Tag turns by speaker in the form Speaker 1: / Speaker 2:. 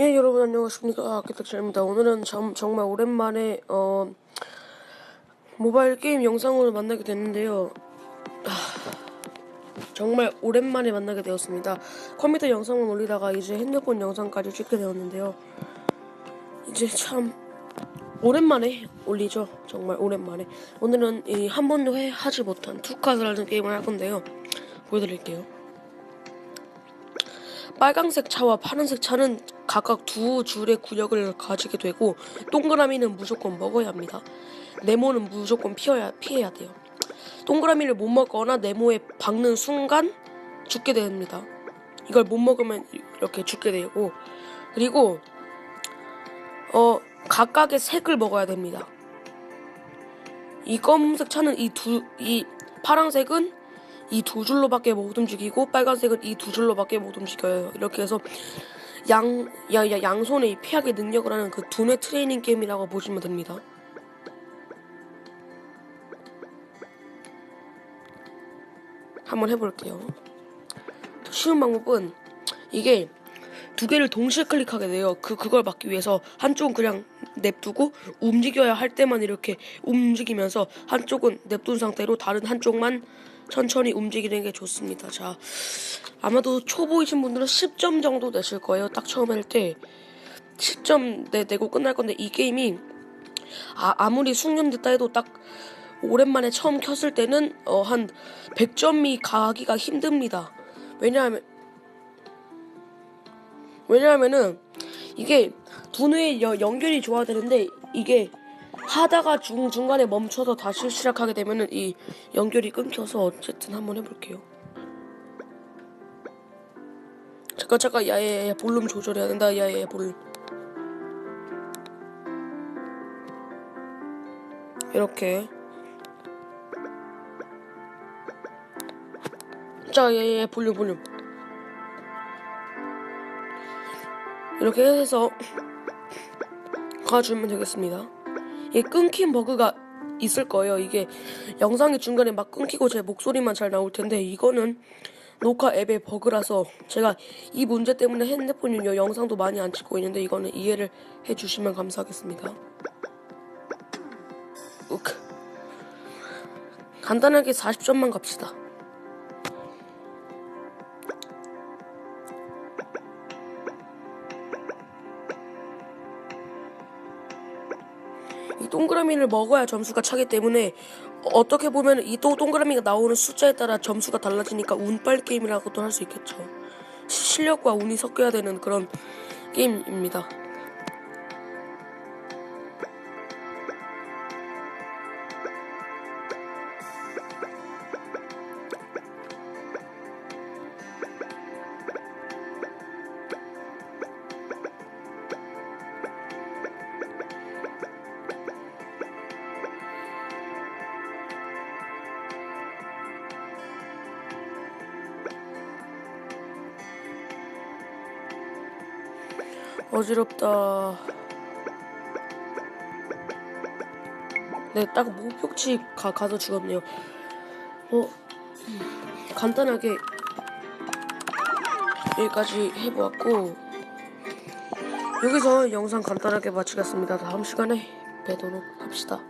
Speaker 1: 예, 여러분 안녕하십니까 아키텍처입니다. 오늘은 정, 정말 오랜만에 어, 모바일 게임 영상으로 만나게 됐는데요. 하, 정말 오랜만에 만나게 되었습니다. 컴퓨터 영상을 올리다가 이제 핸드폰 영상까지 찍게 되었는데요. 이제 참 오랜만에 올리죠. 정말 오랜만에. 오늘은 이 한 번도 해, 하지 못한 투카스라는 게임을 할 건데요. 보여드릴게요. 빨강색 차와 파란색 차는 각각 두 줄의 구역을 가지게 되고 동그라미는 무조건 먹어야 합니다. 네모는 무조건 피해야, 피해야 돼요. 동그라미를 못 먹거나 네모에 박는 순간 죽게 됩니다. 이걸 못 먹으면 이렇게 죽게 되고 그리고 어 각각의 색을 먹어야 됩니다. 이 검은색 차는 이 두이 파란색은 이 두 줄로밖에 못 움직이고 빨간색은 이 두 줄로밖에 못 움직여요. 이렇게 해서 양, 야, 야, 양손에 이 피하기 능력을 하는 그 두뇌 트레이닝 게임이라고 보시면 됩니다. 한번 해볼게요. 더 쉬운 방법은 이게 두 개를 동시에 클릭하게 돼요. 그 그걸 막기 위해서 한쪽은 그냥 냅두고 움직여야 할 때만 이렇게 움직이면서 한쪽은 냅둔 상태로 다른 한쪽만 천천히 움직이는 게 좋습니다. 자, 아마도 초보이신 분들은 10점 정도 내실 거예요. 딱 처음 할 때 10점 내, 내고 끝날 건데 이 게임이 아, 아무리 숙련됐다 해도 딱 오랜만에 처음 켰을 때는 어, 한 100점이 가기가 힘듭니다. 왜냐하면 왜냐하면은 이게 여- 연결이 좋아야 되는데 이게 하다가 중 중간에 멈춰서 다시 시작하게 되면은 이 연결이 끊겨서 어쨌든 한번 해볼게요. 잠깐 잠깐. 야야야 볼륨 조절해야 된다. 야야 야 볼륨. 이렇게. 자 야야야 볼륨 볼륨. 이렇게 해서 가주면 되겠습니다. 이 끊긴 버그가 있을 거예요. 이게 영상이 중간에 막 끊기고 제 목소리만 잘 나올 텐데 이거는 녹화 앱의 버그라서 제가 이 문제 때문에 핸드폰 요 영상도 많이 안 찍고 있는데 이거는 이해를 해주시면 감사하겠습니다. 우크. 간단하게 40점만 갑시다. 이 동그라미를 먹어야 점수가 차기 때문에 어떻게 보면 이 또 동그라미가 나오는 숫자에 따라 점수가 달라지니까 운빨 게임이라고도 할 수 있겠죠. 시- 실력과 운이 섞여야 되는 그런 게임입니다. 어지럽다. 네, 딱 목표치 가, 가서 죽었네요. 어, 음, 간단하게 여기까지 해보았고, 여기서 영상 간단하게 마치겠습니다. 다음 시간에 뵈도록 합시다.